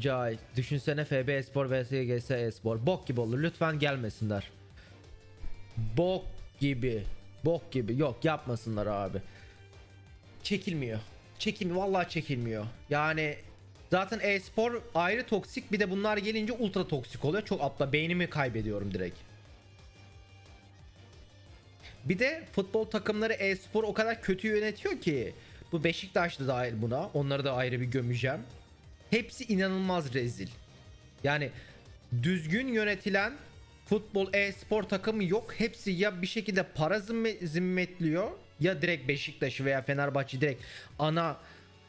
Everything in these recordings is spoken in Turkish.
Cay. Düşünsene FB Espor vs GS Espor. Bok gibi olur. Lütfen gelmesinler. Bok gibi. Bok gibi. Yok yapmasınlar abi. Çekilmiyor. Çekilmiyor. Vallahi çekilmiyor. Yani zaten e-spor ayrı toksik. Bir de bunlar gelince ultra toksik oluyor. Çok aptal. Beynimi kaybediyorum direkt. Bir de futbol takımları e-spor o kadar kötü yönetiyor ki. Bu Beşiktaş da dahil buna. Onları da ayrı bir gömeceğim. Hepsi inanılmaz rezil. Yani düzgün yönetilen futbol e-spor takımı yok. Hepsi ya bir şekilde para zimme- zimmetliyor ya direkt Beşiktaş veya Fenerbahçe direkt ana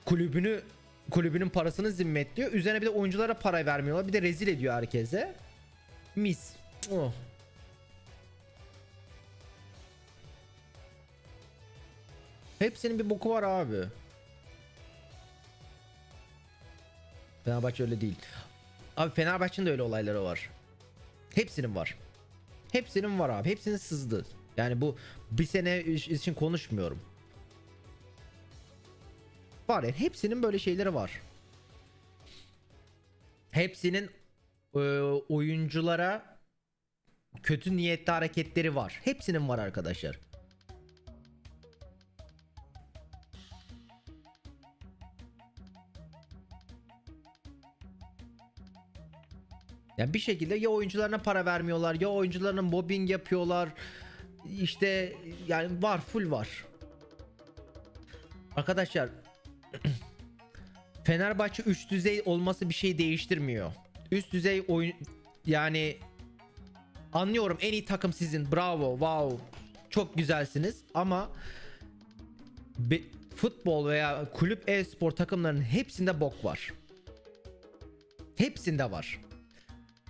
kulübünü kulübünün parasını zimmetliyor. Üzerine bir de oyunculara para vermiyorlar. Bir de rezil ediyor herkese. Mis. Oh. Hepsinin bir boku var abi. Fenerbahçe öyle değil. Abi Fenerbahçe'nin de öyle olayları var. Hepsinin var. Hepsinin var abi. Hepsinin sızdı. Yani bu bir sene için konuşmuyorum. Var yani hepsinin böyle şeyleri var. Hepsinin e, oyunculara kötü niyetli hareketleri var. Hepsinin var arkadaşlar. Ya bir şekilde ya oyuncularına para vermiyorlar ya oyuncularına mobbing yapıyorlar. İşte yani var full var. Arkadaşlar Fenerbahçe üst düzey olması bir şey değiştirmiyor. Üst düzey oyun yani anlıyorum en iyi takım sizin. Bravo, wow. Çok güzelsiniz ama be- futbol veya kulüp e-spor takımlarının hepsinde bok var. Hepsinde var.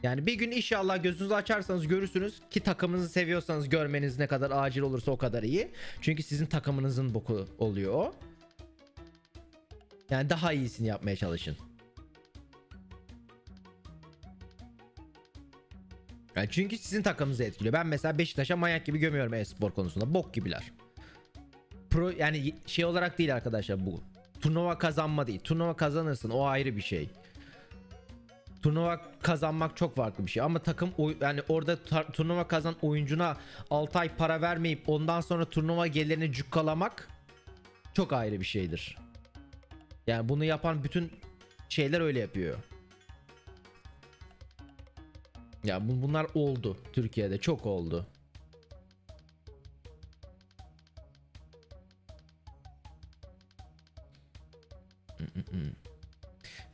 Yani bir gün inşallah gözünüzü açarsanız görürsünüz ki takımınızı seviyorsanız görmeniz ne kadar acil olursa o kadar iyi. Çünkü sizin takımınızın boku oluyor o. Yani daha iyisini yapmaya çalışın. Yani çünkü sizin takımınızı etkiliyor. Ben mesela Beşiktaş'a manyak gibi gömüyorum e-spor konusunda. Bok gibiler. Pro yani şey olarak değil arkadaşlar bu. Turnuva kazanma değil. Turnuva kazanırsın o ayrı bir şey turnuva kazanmak çok farklı bir şey ama takım yani orada turnuva kazan oyuncuna 6 ay para vermeyip ondan sonra turnuva gelirini cukkalamak çok ayrı bir şeydir. Yani bunu yapan bütün şeyler öyle yapıyor. Ya bu- bunlar oldu Türkiye'de çok oldu.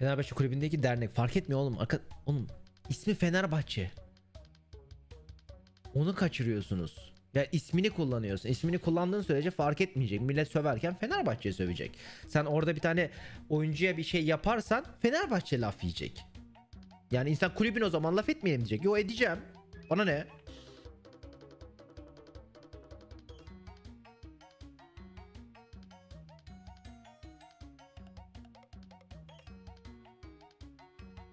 Fenerbahçe kulübündeki dernek fark etmiyor oğlum. Arka, oğlum ismi Fenerbahçe. Onu kaçırıyorsunuz. Ya ismini kullanıyorsun. İsmini kullandığın sürece fark etmeyecek. Millet söverken Fenerbahçe sövecek. Sen orada bir tane oyuncuya bir şey yaparsan Fenerbahçe laf yiyecek. Yani insan kulübün o zaman laf etmeyelim diyecek. Yo edeceğim. Bana ne?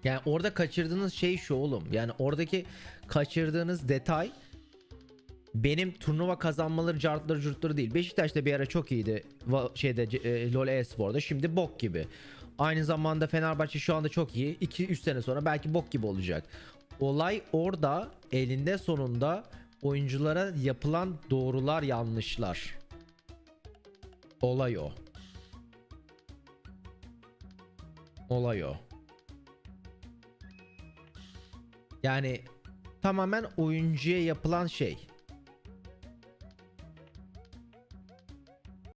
Yani orada kaçırdığınız şey şu oğlum. Yani oradaki kaçırdığınız detay benim turnuva kazanmaları cartları curtları değil. Beşiktaş da bir ara çok iyiydi şeyde e, LoL e-sporda. Şimdi bok gibi. Aynı zamanda Fenerbahçe şu anda çok iyi. 2-3 sene sonra belki bok gibi olacak. Olay orada elinde sonunda oyunculara yapılan doğrular yanlışlar. Olay o. Olay o. Yani tamamen oyuncuya yapılan şey.